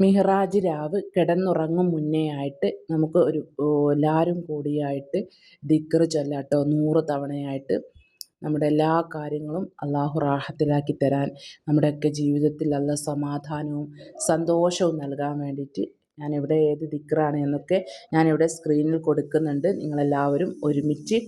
മിഹ്റാജ് രാവ് കിടന്നുറങ്ങും മുന്നേ ആയിട്ട് നമുക്ക് ഒരു എല്ലാവരും കൂടിയായിട്ട് ദിക്ർ ചൊല്ലാട്ടോ നൂറ് തവണയായിട്ട് നമ്മുടെ എല്ലാ കാര്യങ്ങളും അള്ളാഹു റാഹത്തിലാക്കി തരാൻ നമ്മുടെയൊക്കെ ജീവിതത്തിൽ നല്ല സമാധാനവും സന്തോഷവും നൽകാൻ വേണ്ടിയിട്ട് ഞാനിവിടെ ഏത് ദിക്റാണ് എന്നൊക്കെ ഞാനിവിടെ സ്ക്രീനിൽ കൊടുക്കുന്നുണ്ട്. നിങ്ങളെല്ലാവരും ഒരുമിച്ച്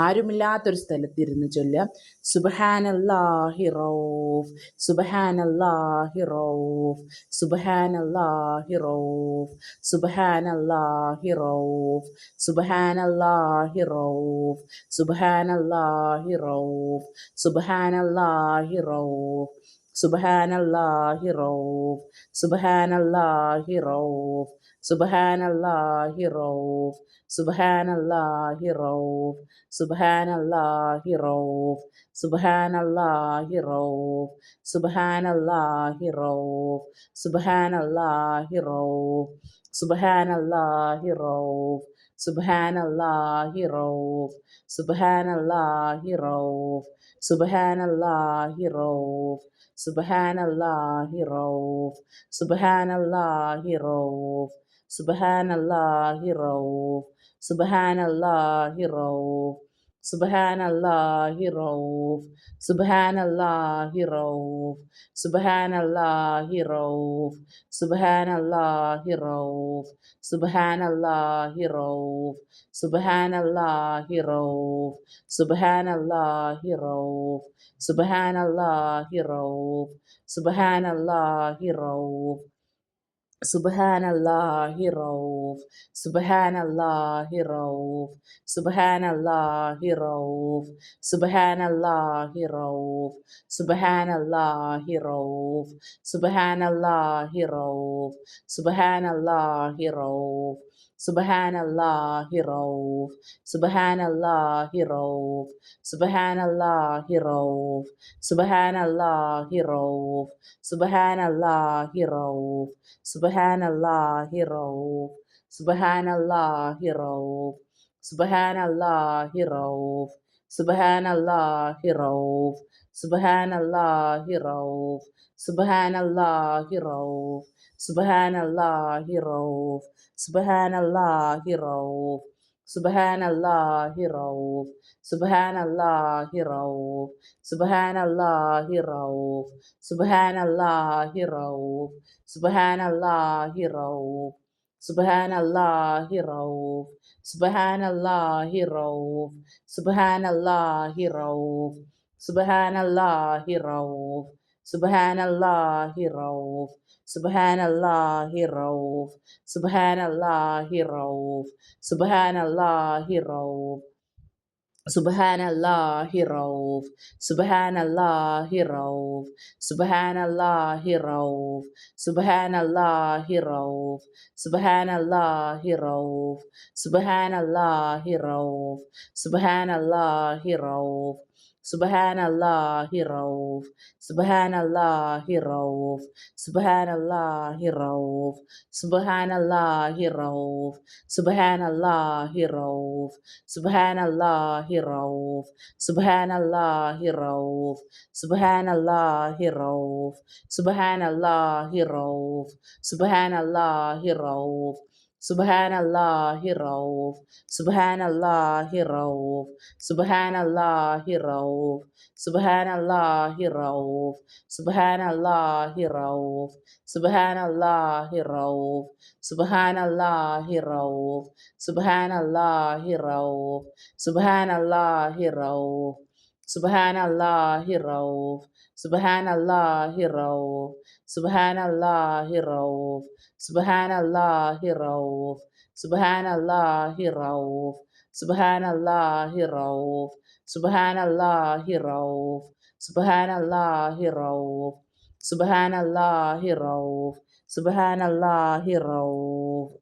ആരുമില്ലാത്തൊരു സ്ഥലത്തിരുന്ന് ചൊല്ലുക. സുബഹാനല്ലാഹി Rauf സുബഹാനല്ലാഹി Rauf സുബഹാനല്ലാഹി Rauf സുബഹാനല്ലാഹി Rauf സുബഹാനല്ലാഹി Rauf സുബഹാനല്ലാഹി Rauf സുബഹാനല്ലാഹി Rauf സുബഹാനല്ലാഹി Rauf സുബഹാനല്ലാഹി Rauf Subhanallah, hero. Subhanallah, Rauf, Subhanallahi Rauf, Subhanallahi Rauf, Subhanallah, Rauf, Subhanallahi Rauf, Subhanallahi Rauf, Subhanallah, Rauf, Subhanallahi Rauf, Subhanallahi Rauf, Subhanallah, Rauf, Subhanallahi Rauf, Subhanallahi Rauf, സുബഹാനല്ലാഹി Rauf സുബഹാനല്ലാഹി Rauf സുബഹാനല്ലാഹി Rauf സുബഹാനല്ലാഹി Rauf സുബഹാനല്ലാഹി Rauf സുബഹാനല്ലാഹി Rauf സുബഹാനല്ലാഹി Rauf സുബഹാനല്ലാഹി Rauf സുബഹാനല്ലാഹി Rauf സുബഹാനല്ലാഹി Rauf സുബഹാനല്ലാഹി Rauf Subhanallah Rauf, Subhanallah, Rauf, Subhanallah, Rauf, Subhanallah, Rauf, Subhanallah, Rauf, Subhanallah, Rauf, Subhanallah, Rauf, Subhanallah, Rauf, Subhanallah, Rauf, Subhanallah, Rauf, Subhanallah, Rauf, Subhanallah, Rauf, Subhanallah, Rauf, Subhanallah, Rauf. Subhanallah, Rauf. Subhanallah, Rauf. Subhanallah, Rauf. Subhanallah, Rauf. Subhanallah, Rauf. Subhanallah, Rauf. Subhanallah, Rauf. Subhanallah Subhanallahi Rauf. Subhanallahi Rauf. Subhanallahi Rauf. Subhanallahi Rauf. Subhanallahi Rauf. Subhanallahi Rauf. Subhanallahi Rauf. Subhanallahi Rauf. Subhanallahi Rauf. Subhanallahi Rauf. Subhanallahi Rauf. Subhanallah, Rauf. Subhanallahi Rauf. Subhanallahi Rauf. Subhanallah, Rauf. Subhanallahi Rauf. Subhanallahi Rauf. Subhanallah, Rauf. Subhanallahi Rauf. Subhanallahi Rauf. Subhanallah, He Rauf. Subhanallah, He Rauf. Subhanallah, He Rauf. Subhanallah, He Rauf. Subhanallah, He Rauf. Subhanallah, He Rauf. Subhanallah, He Rauf. Subhanallah, He Rauf. Subhanallah, He Rauf. Subhanallah, He Rauf. Subhanallah, Hiraf. Subhanallah, Rauf, Subhanallah, Rauf, Subhanallah, Rauf, Subhanallah, Rauf, Subhanallah, Rauf, Subhanallah, Rauf, Subhanallah, Rauf, Subhanallah, Rauf, Subhanallah, Rauf, Subhanallah, Rauf. Subhanallah, Rauf. Subhanallah, Rauf. Subhanallah, Rauf. Subhanallah, Rauf. Subhanallah, Rauf. Subhanallah, Rauf. Subhanallah, Rauf. Subhanallah, Rauf. Subhanallah, Rauf.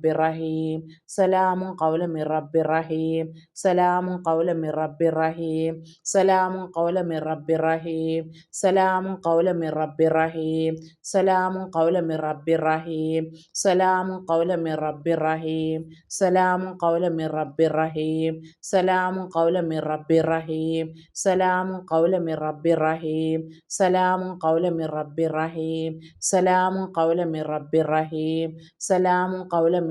റബ്ബി റഹീം സലാമും കൗലമി റബ്ബി റഹീം സലാമും കൗലമി റബ്ബി റഹീം സലാമും കൗലമി റബ്ബി റഹീം സലാമും കൗലമി റബ്ബി റഹീം സലാമും കൗലമി റബ്ബി റഹീം സലാമും കൗലമി റബ്ബി റഹീം സലാമും കൗലമി റബ്ബി റഹീം സലാമും കൗലമി റബ്ബി റഹീം സലാമും കൗലമി റബ്ബി റഹീം സലാമും കൗലമി റബ്ബി റഹീം സലാമും കൗലമി റബ്ബി റഹീം സലാമും കൗലമി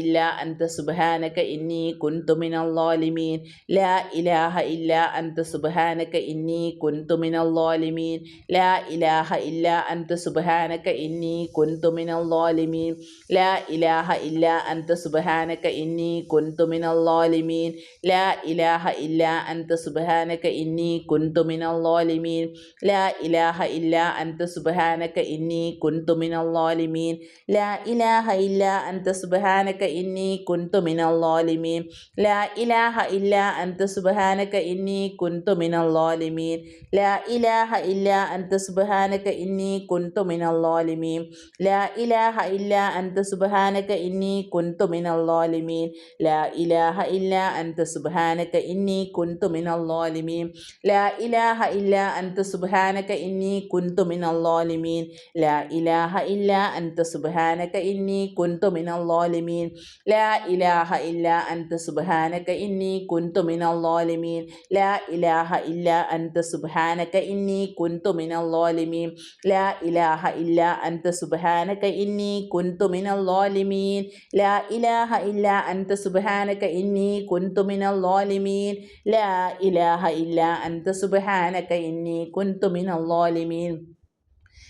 ഇല്ല അൻത സുബാനക ഇന്നി കുൻതുമിനല്ലോലിമീൻ ലാ ഇലാഹ ഇല്ല അൻത സുബാനക ഇന്നി കുൻതുമിനല്ലോലിമീൻ ലാ ഇലാഹ ഇല്ല അൻത സുബാനക ഇന്നി കുൻതുമിനല്ലോലിമീൻ ലാ ഇലാഹ ഇല്ല അൻത സുബാനക ഇന്നി കുൻതുമിനല്ലോലിമീൻ ലാ ഇലാഹ ഇല്ല അൻത സുബാനക ഇന്നി കുൻതുമിനല്ലോലിമീൻ ലാ ഇലാഹ ഇല്ല അൻത സുബാനക ഇന്നി കുൻതുമിനല്ലോലിമീൻ ലാ ഇലാഹ ഇല്ല അൻത സുബാനക ഇന്നി കുൻതു മിനല്ലോലിമീൻ ലാ ഇലാഹ ഇല്ല അൻത സുബഹാനക്ക ഇന്നി കുൻതു മിനല്ലോലിമീൻ ലാ ഇലാഹ ഇല്ല അൻത സുബഹാനക്ക ഇന്നി കുൻതു മിനല്ലോലിമീൻ ലാ ഇലാഹ ഇല്ല അൻത സുബഹാനക്ക ഇന്നി കുൻതു മിനല്ലോലിമീൻ ലാ ഇലാഹ ഇല്ല അൻത സുബഹാനക്ക ഇന്നി കുൻതു മിനല്ലോലിമീൻ ലാ ഇലാഹ ഇല്ല അൻത സുബഹാനക്ക ഇന്നി കുൻതു മിനല്ലോലിമീൻ ലാ ഇലാഹ ഇല്ല അൻത സുബഹാനക്ക ഇന്നി കുൻതു മിനല്ലോലിമീൻ ലാ ഇലാഹ ഇല്ല അൻത സുബാനക്ക ഇന്നി കുൻതുമിനല്ലോലിമീൻ ലാ ഇലാഹ ഇല്ല അൻത സുബാനക്ക ഇന്നി കുൻതുമിനല്ലോലിമീൻ ലാ ഇലാഹ ഇല്ല അൻത സുബാനക്ക ഇന്നി കുൻതുമിനല്ലോലിമീൻ ലാ ഇലാഹ ഇല്ല അൻത സുബാനക്ക ഇന്നി കുൻതുമിനല്ലോലിമീൻ ലാ ഇലാഹ ഇല്ല അൻത സുബാനക്ക ഇന്നി കുൻതുമിനല്ലോലിമീൻ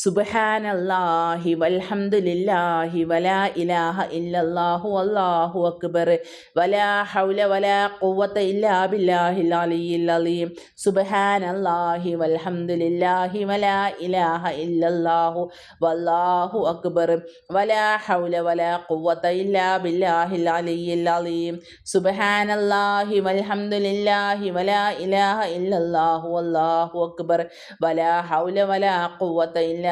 സുബഹാനല്ലാഹി വൽഹംദുലില്ലാഹി വലാ ഇലാഹ ഇല്ലല്ലാഹു അല്ലാഹു അക്ബർ. വലാ ഹൗല വലാ ഖുവത ഇല്ലാ ബില്ലാഹിൽ അലിയിൽ അലീം. സുബഹാനല്ലാഹി വൽഹംദുലില്ലാഹി വലാ ഇലാഹ ഇല്ലല്ലാഹു വല്ലാഹു അക്ബർ. വലാ ഹൗല വലാ ഖുവത ഇല്ലാ ബില്ലാഹിൽ അലിയിൽ അലീം. സുബഹാനല്ലാഹി വൽഹംദുലില്ലാഹി വലാ ഇലാഹ ഇല്ലല്ലാഹു വല്ലാഹു അക്ബർ. വലാ ഹൗല വലാ ഖുവത ഇല്ലാ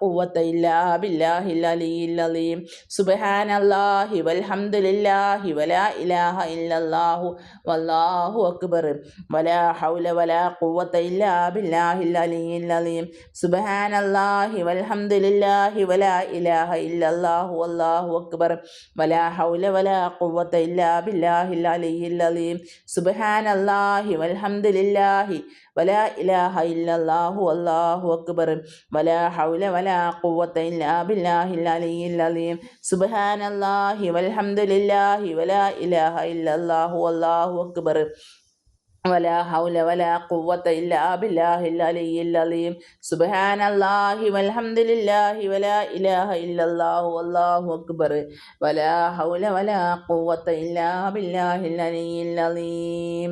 ഖുവത ഇല്ലാ ബില്ലാഹിൽ അലിയിൽ അലീം സുബ്ഹാനല്ലാഹി വൽഹംദുലില്ലാഹി വലാ ഇലാഹ ഇല്ലല്ലാഹു വല്ലാഹു അക്ബർ. വലാ ഹൗല വലാ ഖുവത ഇല്ലാ ബില്ലാഹിൽ അലിയിൽ അലീം സുബ്ഹാനല്ലാഹി വൽഹംദുലില്ലാഹി വലാ ഇലാഹ ഇല്ലല്ലാഹു വല്ലാഹു അക്ബർ. വലാ ഹൗല വലാ ഖുവത ഇല്ലാ ബില്ലാഹിൽ അലിയിൽ അലീം സുബ്ഹാനല്ലാഹി വൽഹംദുലില്ലാഹി إلا بالله العلي العظيم سبحان الله والحمد لله ولا إله إلا الله والله أكبر ولا حول ولا قوة إلا بالله العلي العظيم سبحان الله والحمد لله ولا إله إلا الله والله أكبر ولا حول ولا قوة إلا بالله العلي العظيم سبحان الله والحمد لله ولا إله إلا الله والله أكبر ولا حول ولا قوة إلا بالله العلي العظيم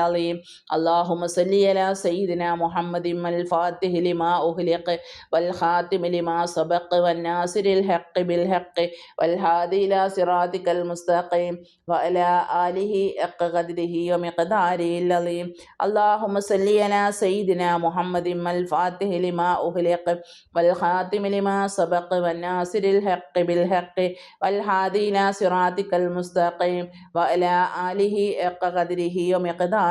العظيم اللهم صل على سيدنا محمد الفاتح لما أغلق والخاتم لما سبق والناصر الحق بالحق والهادي إلى صراطك المستقيم وعلى آله قدره ومقداره العظيم. اللهم صل على سيدنا محمد الفاتح لما أغلق والخاتم لما سبق والناصر الحق بالحق والهادي إلى صراطك المستقيم وعلى آله قدره ومقداره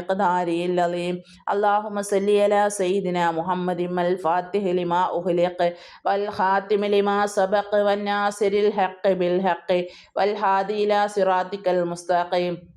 مقداره العظيم اللهم صل على سيدنا محمد الفاتح لما أغلق والخاتم لما سبق والناصر الحق بالحق والهادي إلى صراطك المستقيم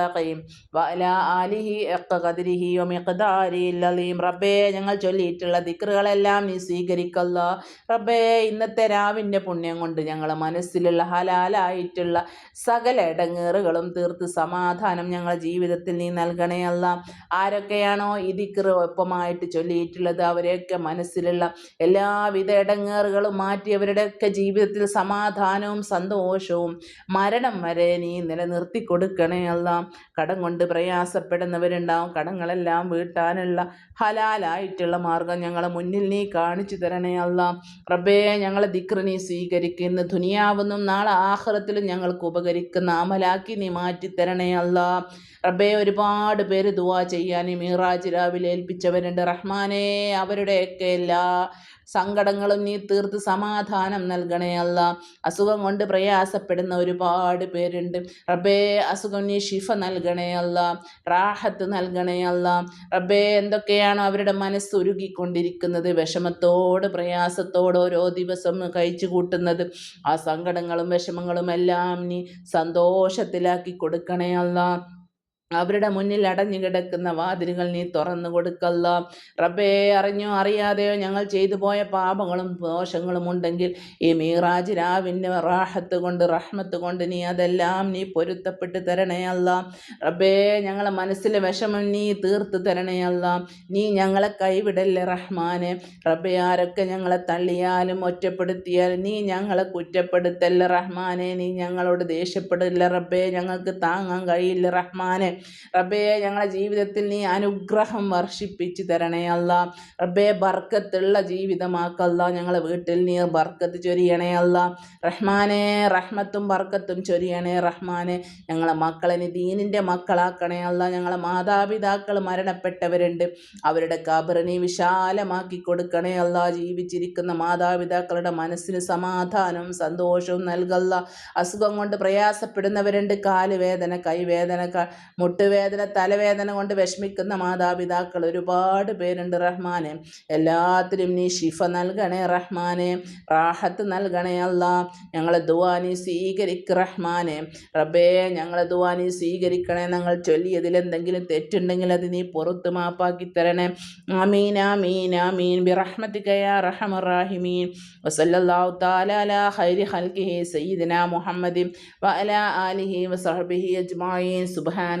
മുസ്തഖീം വഅല ആലിഹി വമിഖ്ദാരിൽ അലീം റബ്ബേ ഞങ്ങൾ ചൊല്ലിയിട്ടുള്ള ദിക്റുകളെല്ലാം നീ സ്വീകരിക്കല്ല. റബ്ബേ ഇന്നത്തെ രാവിന്റെ പുണ്യം കൊണ്ട് ഞങ്ങൾ മനസ്സിലുള്ള ഹലാലായിട്ടുള്ള സകല ഇടങ്ങേറുകളും തീർത്ത് സമാധാനം ഞങ്ങൾ ജീവിതത്തിൽ നീ നൽകണേ അല്ല. ആരൊക്കെയാണോ ഈ ദിക്റ് ഒപ്പമായിട്ട് ചൊല്ലിയിട്ടുള്ളത് അവരെയൊക്കെ മനസ്സിലുള്ള എല്ലാവിധ ഇടങ്ങേറുകളും മാറ്റി അവരുടെയൊക്കെ ജീവിതത്തിൽ സമാധാനവും സന്തോഷവും മരണം വരെ നീ നിലനിർത്തി കൊടുക്കണേ അല്ല. കടം കൊണ്ട് പ്രയാസപ്പെടുന്നവരുണ്ടാവും. കടങ്ങളെല്ലാം വീട്ടാനുള്ള ഹലാലായിട്ടുള്ള മാർഗം ഞങ്ങളെ മുന്നിൽ നീ കാണിച്ചു തരണേ അല്ല റബ്ബേ ഞങ്ങളെ നീ സ്വീകരിക്കുന്ന. ദുനിയാവെന്നും നാളെ ആഹ്റത്തിലും ഞങ്ങൾക്ക് ഉപകരിക്കുന്ന അമലാക്കി നീ മാറ്റിത്തരണേ അല്ല റബ്ബേ ഒരുപാട് പേര് ദുവാ ചെയ്യാൻ മീറാജ് രാവിലെ ഏൽപ്പിച്ചവരുണ്ട്. റഹ്മാനെ അവരുടെയൊക്കെ എല്ലാ സങ്കടങ്ങളും നീ തീർത്ത് സമാധാനം നൽകണേ അല്ല. അസുഖം കൊണ്ട് പ്രയാസപ്പെടുന്ന ഒരുപാട് പേരുണ്ട്. റബ്ബേ അസുഖം നീ ഷിഫ നൽകണേ അല്ല. റാഹത്ത് നൽകണേ അല്ല. റബ്ബേ എന്തൊക്കെയാണോ അവരുടെ മനസ്സ് ഉരുകിക്കൊണ്ടിരിക്കുന്നത്? വിഷമത്തോട് പ്രയാസത്തോട് ഓരോ ദിവസം കഴിച്ചു കൂട്ടുന്നത്. ആ സങ്കടങ്ങളും വിഷമങ്ങളും എല്ലാം നീ സന്തോഷത്തിലാക്കി കൊടുക്കണേ അല്ല. അവരുടെ മുന്നിൽ അടഞ്ഞു കിടക്കുന്ന വാതിലുകൾ നീ തുറന്നു കൊടുക്കല്ല. റബ്ബേ അറിഞ്ഞോ അറിയാതെയോ ഞങ്ങൾ ചെയ്തു പോയ പാപങ്ങളും ദോഷങ്ങളും ഉണ്ടെങ്കിൽ ഈ മീറാജ് രാവിന്റെ റാഹത്ത് കൊണ്ട് റഹ്മത്ത് കൊണ്ട് നീ അതെല്ലാം നീ പൊരുത്തപ്പെട്ട് തരണേ റബ്ബേ ഞങ്ങളെ മനസ്സിലെ വിഷമം നീ തീർത്ത് തരണേ നീ ഞങ്ങളെ കൈവിടല്ലേ റഹ്മാനെ. റബ്ബേ ആരൊക്കെ ഞങ്ങളെ തള്ളിയാലും ഒറ്റപ്പെടുത്തിയാലും നീ ഞങ്ങളെ കുറ്റപ്പെടുത്തല്ല റഹ്മാനെ. നീ ഞങ്ങളോട് ദേഷ്യപ്പെടില്ല റബ്ബേ. ഞങ്ങൾക്ക് താങ്ങാൻ കഴിയില്ല റഹ്മാനെ. റബ്ബേ ഞങ്ങളുടെ ജീവിതത്തിൽ നീ അനുഗ്രഹം വർഷിപ്പിച്ച് തരണേ അല്ല. റബ്ബേ ബർക്കത്തുള്ള ജീവിതമാക്കല്ല ഞങ്ങളെ വീട്ടിൽ നീ ബർക്കത്ത് ചൊരിയണേ അല്ല. റഹ്മാനെ റഹ്മത്തും ബർക്കത്തും ചൊരിയണേ റഹ്മാനെ. ഞങ്ങളെ മക്കളെ നീ ദീനിന്റെ മക്കളാക്കണേ അല്ല. ഞങ്ങളെ മാതാപിതാക്കൾ മരണപ്പെട്ടവരുണ്ട്. അവരുടെ കബറ് നീ വിശാലമാക്കി കൊടുക്കണേ അല്ല. ജീവിച്ചിരിക്കുന്ന മാതാപിതാക്കളുടെ മനസ്സിന് സമാധാനവും സന്തോഷവും നൽകല്ല അസുഖം കൊണ്ട് പ്രയാസപ്പെടുന്നവരുണ്ട്. കാലുവേദന കൈവേദന മുട്ടുവേദന തലവേദന കൊണ്ട് വിഷമിക്കുന്ന മാതാപിതാക്കൾ ഒരുപാട് പേരുണ്ട് റഹ്മാനെ. എല്ലാത്തിനും നീ ഷിഫ നൽകണേ റഹ്മാനെ. റാഹത്ത് നൽകണേ അല്ല. ഞങ്ങളെ ദുവാനി സ്വീകരിക്ക് റഹ്മാനെ. റബ്ബേ ഞങ്ങളെ ദുവാനി സ്വീകരിക്കണേ. ഞങ്ങൾ ചൊല്ലിയതിൽ എന്തെങ്കിലും തെറ്റുണ്ടെങ്കിൽ അത് നീ പുറത്ത് മാപ്പാക്കി തരണേ. ആമീൻ ആമീൻ ആമീൻ. ബിറഹ്മത്തിക യാ റഹമറാഹിമീൻ വസല്ലല്ലാഹു തആല അലാ ഖൈരി ഖൽഖിഹി സയ്യിദനാ മുഹമ്മദ് വഅലാ ആലിഹി വസഹ്ബിഹി അജ്മഈൻ. സുബ്ഹാന